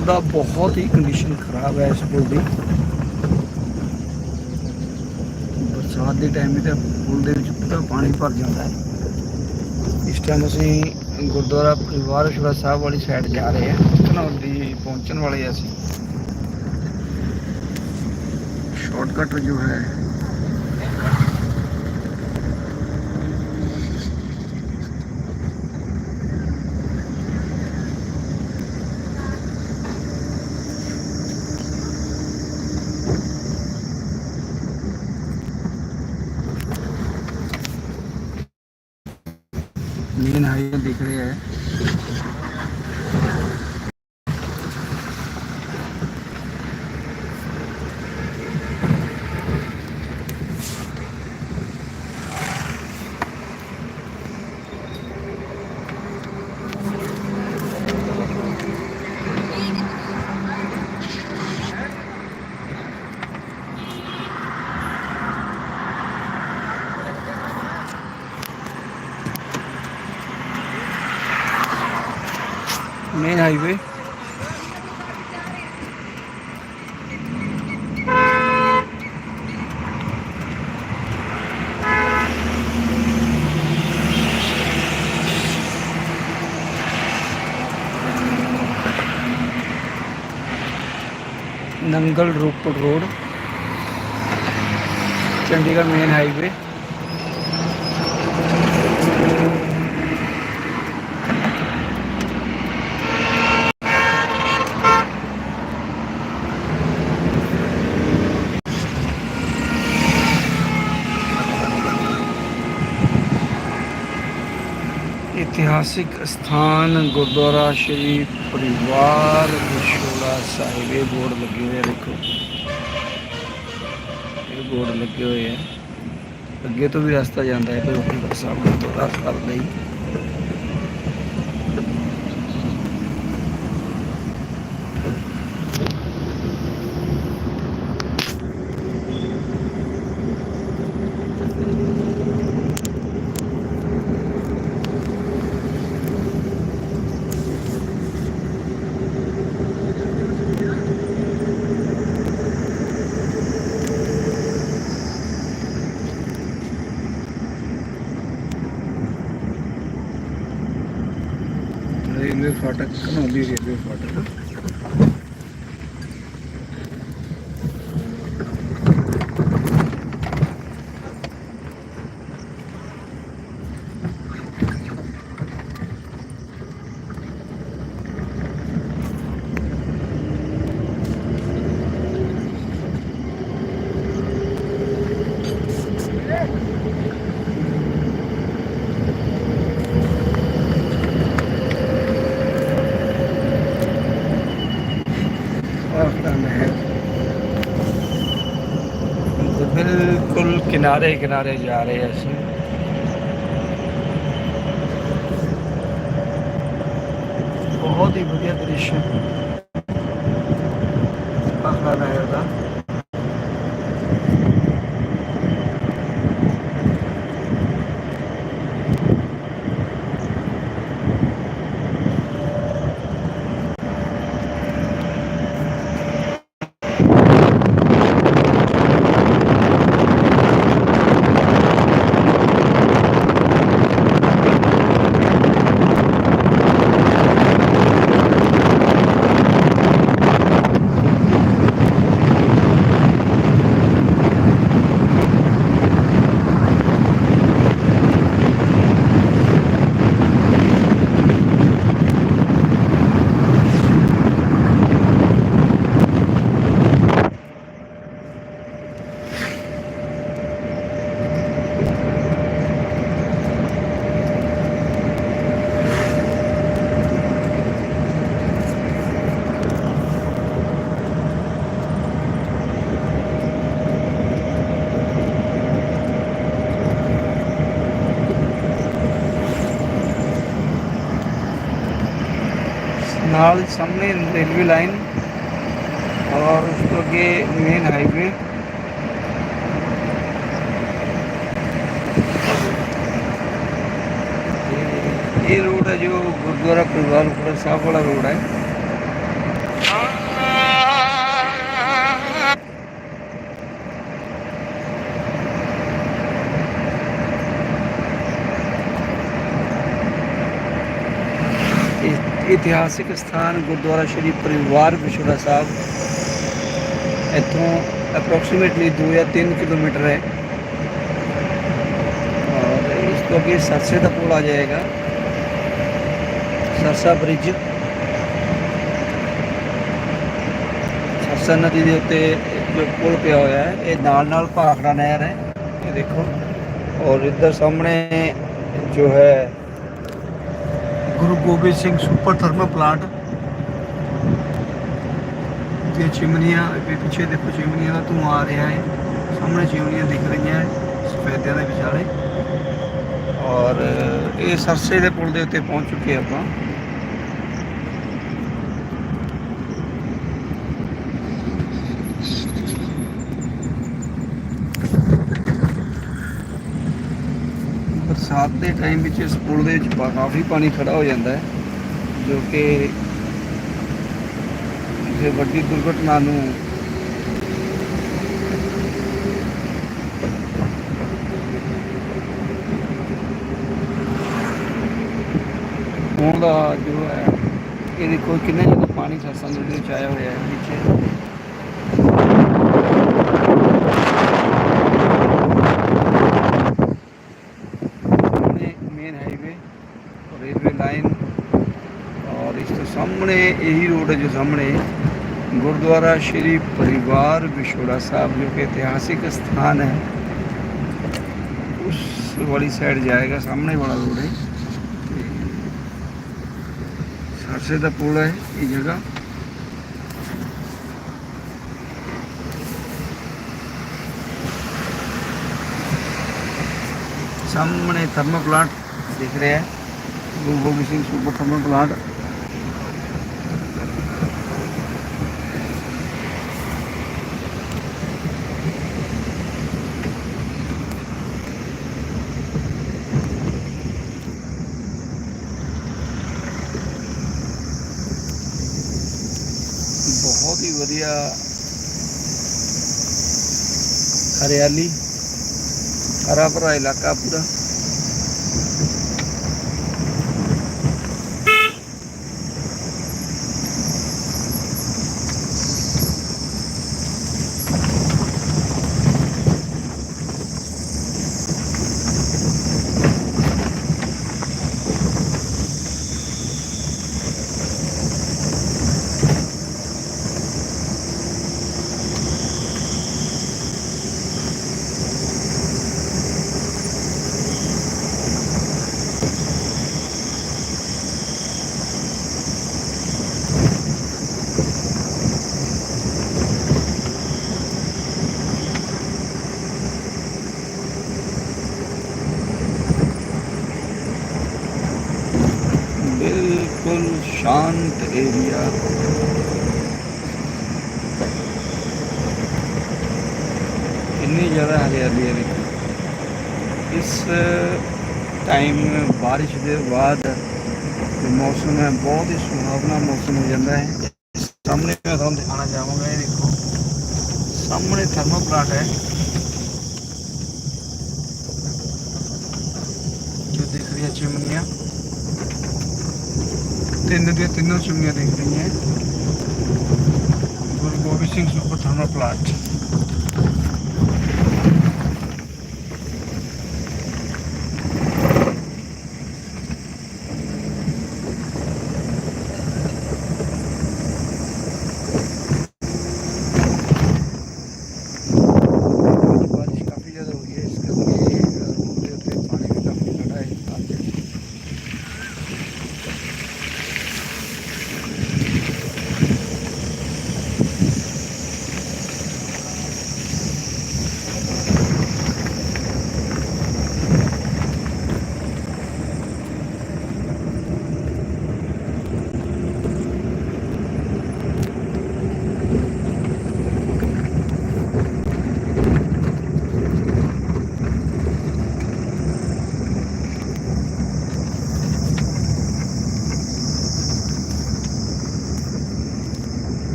ਪੁਲ ਦਾ ਬਹੁਤ ਹੀ ਕੰਡੀਸ਼ਨ ਖਰਾਬ ਹੈ ਇਸ ਪੁਲ ਦੀ ਬਰਸਾਤ ਦੇ ਟਾਈਮ ਵੀ ਤਾਂ ਪੁਲ ਦੇ ਵਿੱਚ ਪੂਰਾ ਪਾਣੀ ਭਰ ਜਾਂਦਾ ਹੈ। ਇਸ ਟਾਈਮ ਅਸੀਂ ਗੁਰਦੁਆਰਾ ਪਰਿਵਾਰ ਸ਼ੁਰਾ ਸਾਹਿਬ ਵਾਲੀ ਸਾਈਡ ਜਾ ਰਹੇ ਹਾਂ। ਘਨੌਰ ਦੀ ਪਹੁੰਚਣ ਵਾਲੇ ਹਾਂ ਅਸੀਂ। ਸ਼ਾਰਟਕਟ ਜੋ ਹੈ main highway Nangal Ropar road Chandigarh main highway ਇਤਿਹਾਸਿਕ ਸਥਾਨ ਗੁਰਦੁਆਰਾ ਸ਼੍ਰੀ ਪਰਿਵਾਰ ਵਿਸ਼ੋਲਾ ਸਾਹਿਬ। ਇਹ ਬੋਰਡ ਲੱਗੇ ਹੋਏ ਆ, ਦੇਖੋ। ਇਹ ਬੋਰਡ ਲੱਗੇ ਹੋਏ ਆ। ਅੱਗੇ ਤੋਂ ਵੀ ਰਸਤਾ ਜਾਂਦਾ ਹੈ ਪਰ ਉਹ ਸਾਹਿਬ ਗੁਰਦੁਆਰਾ ਸਾਹਿਬ ਲਈ ఫాటక్ కనుండి ఉంది రైల్వే ఫాటక్ ਕਿਨਾਰੇ ਕਿਨਾਰੇ ਜਾ ਰਹੇ ਅਸੀਂ। ਬਹੁਤ ਹੀ ਵਧੀਆ ਦ੍ਰਿਸ਼ ਹੈ। ਹੈ ਦਾ ਨਾਲ ਸਾਹਮਣੇ ਰੇਲਵੇ ਲਾਈਨ ਔਰ ਉਸ ਤੋਂ ਅੱਗੇ ਮੇਨ ਹਾਈਵੇ ਇਹ ਰੋਡ ਹੈ ਜੋ ਗੁਰਦੁਆਰਾ ਪਰਿਵਾਰ ਸਾਹਿਬ ਵਾਲਾ ਰੋਡ ਹੈ ਇਤਿਹਾਸਿਕ ਸਥਾਨ ਗੁਰਦੁਆਰਾ ਸ਼੍ਰੀ ਪਰਿਵਾਰ ਵਿਛੋੜਾ ਸਾਹਿਬ। ਇੱਥੋਂ ਅਪਰੋਕਸੀਮੇਟਲੀ 2 ਜਾਂ 3 ਕਿਲੋਮੀਟਰ ਹੈ। ਔਰ ਇਸ ਤੋਂ ਅੱਗੇ ਸਰਸੇ ਦਾ ਪੁਲ ਆ ਜਾਏਗਾ। ਸਰਸਾ ਬ੍ਰਿਜ ਸਰਸਾ ਨਦੀ ਦੇ ਉੱਤੇ ਇੱਕ ਪੁਲ ਪਿਆ ਹੋਇਆ ਹੈ। ਇਹ ਨਾਲ ਨਾਲ ਭਾਖੜਾ ਨਹਿਰ ਹੈ। ਇਹ ਦੇਖੋ। ਔਰ ਇੱਧਰ ਸਾਹਮਣੇ ਜੋ ਹੈ Guru Gobind Singh super thermal plant. ਇਹ ਚਿਮਨੀਆਂ, ਅੱਗੇ ਪਿੱਛੇ ਦੇਖੋ ਚਿਮਨੀਆਂ ਦਾ ਧੂੰਆਂ ਆ ਰਿਹਾ ਹੈ। ਸਾਹਮਣੇ ਚਿਮਨੀਆਂ ਦਿਖ ਰਹੀਆਂ ਹੈ, ਸਫੈਦਿਆਂ ਦੇ ਵਿਚਾਲੇ। ਔਰ ਇਹ ਸਰਸੇ ਦੇ ਪੁਲ ਦੇ ਉੱਤੇ ਪਹੁੰਚ ਚੁੱਕੇ ਆਪਾਂ। ਬਰਸਾਤ ਦੇ ਟਾਈਮ ਵਿੱਚ ਇਸ ਪੁਲ ਦੇ ਵਿੱਚ ਕਾਫੀ ਪਾਣੀ ਖੜਾ ਹੋ ਜਾਂਦਾ ਹੈ, ਜੋ ਕਿ ਕਿਸੇ ਵੱਡੀ ਦੁਰਘਟਨਾ ਨੂੰ ਹੋਣ ਦਾ ਜੋ ਹੈ, ਇਹ ਦੇਖੋ ਕਿੰਨਾ ਜ਼ਿਆਦਾ ਪਾਣੀ ਸਰਸਾਂ ਦੇ ਵਿੱਚ ਆਇਆ ਹੋਇਆ ਹੈ ਨੀਚੇ ਸਾਹਮਣੇ ਮੇਨ ਹਾਈਵੇ ਰੇਲਵੇ ਲਾਈਨ ਔਰ ਇਸ ਤੋਂ ਸਾਹਮਣੇ, ਇਹੀ ਰੋਡ ਹੈ ਜੋ ਸਾਹਮਣੇ। ਗੁਰਦੁਆਰਾ ਸ਼੍ਰੀ ਪਰਿਵਾਰ ਵਿਛੋੜਾ ਸਾਹਿਬ, ਜੋ ਕਿ ਇਤਿਹਾਸਿਕ ਸਥਾਨ ਹੈ। ਉਸ ਵਾਲੀ ਸਾਈਡ ਜਾਏਗਾ, ਸਾਹਮਣੇ ਵਾਲਾ ਰੋਡ ਹੈ। ਸਰਸੇ ਦਾ ਪੁਲ ਹੈ ਇਹ ਜਗ੍ਹਾ। ਸਾਹਮਣੇ ਥਰਮਲ ਪਲਾਂਟ ਦਿਖ ਰਿਹਾ ਹੈ। Guru Gobind Singh super thermal plant ਬਹੁਤ ਹੀ ਵਧੀਆ ਹਰਿਆਲੀ ਹਰਾ ਭਰਾ ਇਲਾਕਾ ਪੂਰਾ। ਸ਼ਾਂਤ ਇੰਨੀ ਜ਼ਿਆਦਾ ਹਰਿਆਲੀ ਹੈ ਇਸ ਟਾਈਮ ਬਾਰਿਸ਼ ਦੇ ਬਾਅਦ ਮੌਸਮ ਹੈ, ਬਹੁਤ ਹੀ ਸੁਹਾਵਣਾ ਮੌਸਮ ਹੋ ਜਾਂਦਾ ਹੈ। ਸਾਹਮਣੇ ਮੈਂ ਤੁਹਾਨੂੰ ਦਿਖਾਣਾ ਚਾਹਾਂਗਾ, ਇਹ ਦੇਖੋ। ਸਾਹਮਣੇ ਥਰਮਲ ਪਲਾਂਟ ਹੈ। ਜੋ ਦਿਖ ਰਹੀ ਹੈ ਚਿਮਨੀਆਂ। ਤਿੰਨ ਦੀਆਂ ਤਿੰਨੋਂ ਚਿਮਨੀਆਂ ਦਿਖ ਰਹੀਆਂ। Guru Gobind Singh super thermal plant ਬਾਰਿਸ਼ ਕਾਫੀ ਜ਼ਿਆਦਾ ਹੋ ਗਈ ਹੈ ਇਸ ਕਰਕੇ ਰੋਡ ਦੇ ਉੱਤੇ ਪਾਣੀ ਵੀ ਕਾਫੀ ਖੜਾ ਹੈ ਅੱਜ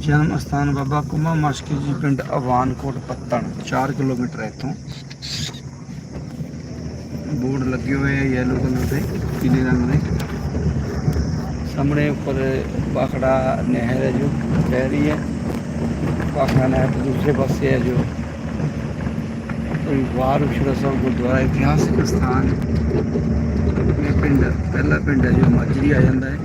ਜਨਮ ਸਥਾਨ ਬਾਬਾ ਕੁਮਾ ਮਸਕੀ ਜੀ ਪਿੰਡ ਅਵਾਨਕੋਟ, ਪੱਤਣ 4 ਕਿਲੋਮੀਟਰ ਹੈ ਇੱਥੋਂ। ਬੋਰਡ ਲੱਗੇ ਹੋਏ ਹੈ ਯੈਲੋ ਕਲਰ ਦੇ, ਪੀਲੇ ਰੰਗ ਦੇ। ਸਾਹਮਣੇ ਉੱਪਰ ਬਾਖੜਾ ਨਹਿਰ ਹੈ ਜੋ ਬਹਿ ਰਹੀ ਹੈ। ਬਾਖੜਾ ਨਹਿਰ ਦੇ ਦੂਸਰੇ ਪਾਸੇ ਹੈ ਜੋ ਵਾਰ ਉਸ਼ਰਾ ਸਾਹਿਬ ਗੁਰਦੁਆਰਾ ਇਤਿਹਾਸਿਕ ਸਥਾਨ। ਇਹ ਪਿੰਡ, ਪਹਿਲਾ ਪਿੰਡ ਹੈ ਜੋ ਮਾਜਰੀ ਆ ਜਾਂਦਾ ਹੈ।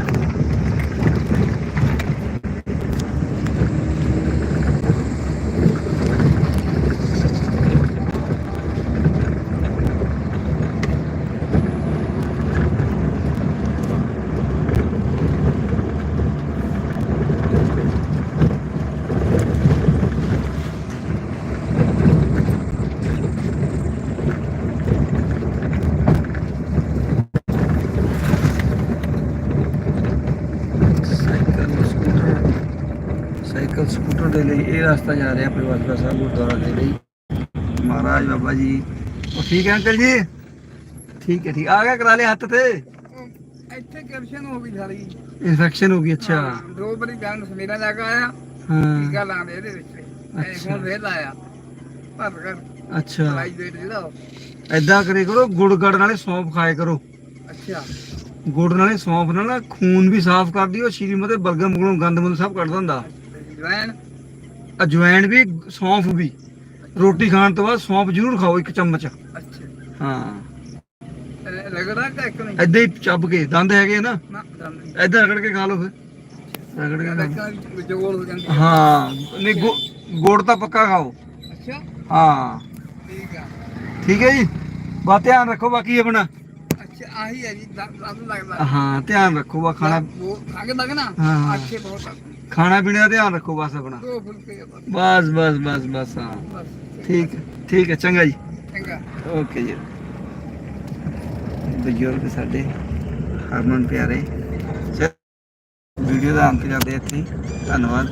ਦੇ ਲਈ ਇਹ ਰਸਤਾ ਜਾ ਰਿਹਾ ਪਰਿਵਾਰ ਸਾਹਿਬ ਗੁਰਦੁਆਰਾ ਦੇ ਲਈ। ਮਹਾਰਾਜ ਬਾਬਾ ਜੀ ਉਹ ਠੀਕ ਹੈ ਅੰਕਲ ਜੀ? ਠੀਕ ਹੈ ਠੀਕ। ਆ ਗਿਆ ਕਰਾ ਲਿਆ ਹੱਥ ਤੇ? ਇੱਥੇ ਕਰਸ਼ਨ ਹੋ ਗਈ ਸਾਰੀ। ਇਨਫੈਕਸ਼ਨ ਹੋ ਗਈ ਅੱਛਾ। ਦੋ ਵਾਰੀ ਜਾਨ ਸਮੇਰਾ ਲੱਗ ਆਇਆ। ਹਾਂ। ਟੀਕਾ ਲਾਉਂਦੇ ਇਹਦੇ ਵਿੱਚ। ਇਹ। ਹੁਣ ਫੇਰ ਲਾਇਆ। ਭਰ ਕਰ ਅੱਛਾ। ਦੇ ਜਿਹੜਾ। ਐਦਾਂ ਕਰੇ ਕਰੋ ਗੁੜ ਗੜ ਨਾਲੇ ਸੌਂਫ ਖਾਏ ਕਰੋ। ਅੱਛਾ। ਗੁੜ ਨਾਲੇ ਸੌਂਫ ਨਾਲ ਖੂਨ ਵੀ ਸਾਫ਼ ਕਰਦੀ ਉਹ ਸ਼੍ਰੀ ਮਤੇ ਬਲਗਮ ਬਲਗਮ ਗੰਦ ਮੰਦ ਸਭ ਕੱਢ ਦਿੰਦਾ। ਜਵੈਣ। ਅਜਵਾਇਣ ਵੀ ਸੌਂਫ ਵੀ। ਰੋਟੀ ਖਾਣ ਤੋਂ ਬਾਅਦ ਸੌਂਫ ਜ਼ਰੂਰ ਖਾਓ ਇੱਕ ਚਮਚ। ਅੱਛਾ। ਹਾਂ। ਰਗੜਾ ਕਿ ਇੱਕ ਨਹੀਂ? ਐਦਾਂ ਹੀ ਚੱਬ ਕੇ ਦੰਦ ਹੈਗੇ ਨਾ। ਨਾ ਨਹੀਂ। ਐਦਾਂ ਰਗੜ ਕੇ ਖਾ ਲਓ ਫਿਰ। ਰਗੜ ਕੇ ਖਾ ਲਓ। ਹੋ ਜਾਂਦੀ ਹਾਂ। ਨਹੀਂ ਗੁ- ਗੁੜ ਤਾਂ ਪੱਕਾ ਖਾਓ। ਅੱਛਾ। ਹਾਂ। ਠੀਕ ਆ। ਠੀਕ ਹੈ ਜੀ? ਬਾ ਧਿਆਨ ਰੱਖੋ ਬਾਕੀ ਆਪਣਾ। ਅੱਛਾ ਆਹੀ ਹੈ ਜੀ ਦਮ ਲੱਗਦਾ। ਹਾਂ ਧਿਆਨ ਰੱਖੋ ਬਾ ਖਾਣਾ। ਉਹ ਖੰਗ ਲੱਗ ਨਾ ਹਾਂ। ਅੱਛੇ ਬਹੁਤ। ਖਾਣਾ ਪੀਣੇ ਦਾ ਧਿਆਨ ਰੱਖੋ ਬਸ ਆਪਣਾ। ਦੋ ਫੁਲਕੇ ਆ ਬਸ, ਬਸ ਬਸ ਬਸ ਬਸ ਹਾਂ। ਬਸ ਠੀਕ ਠੀਕ ਹੈ ਚੰਗਾ ਜੀ। ਚੰਗਾ। ਓਕੇ ਜੀ। ਬਜ਼ੁਰਗ ਸਾਡੇ ਹਰਮਨ ਪਿਆਰੇ। ਵੀਡੀਓ ਦਾ ਅੰਤ ਕਰਦੇ ਇੱਥੇ। ਧੰਨਵਾਦ।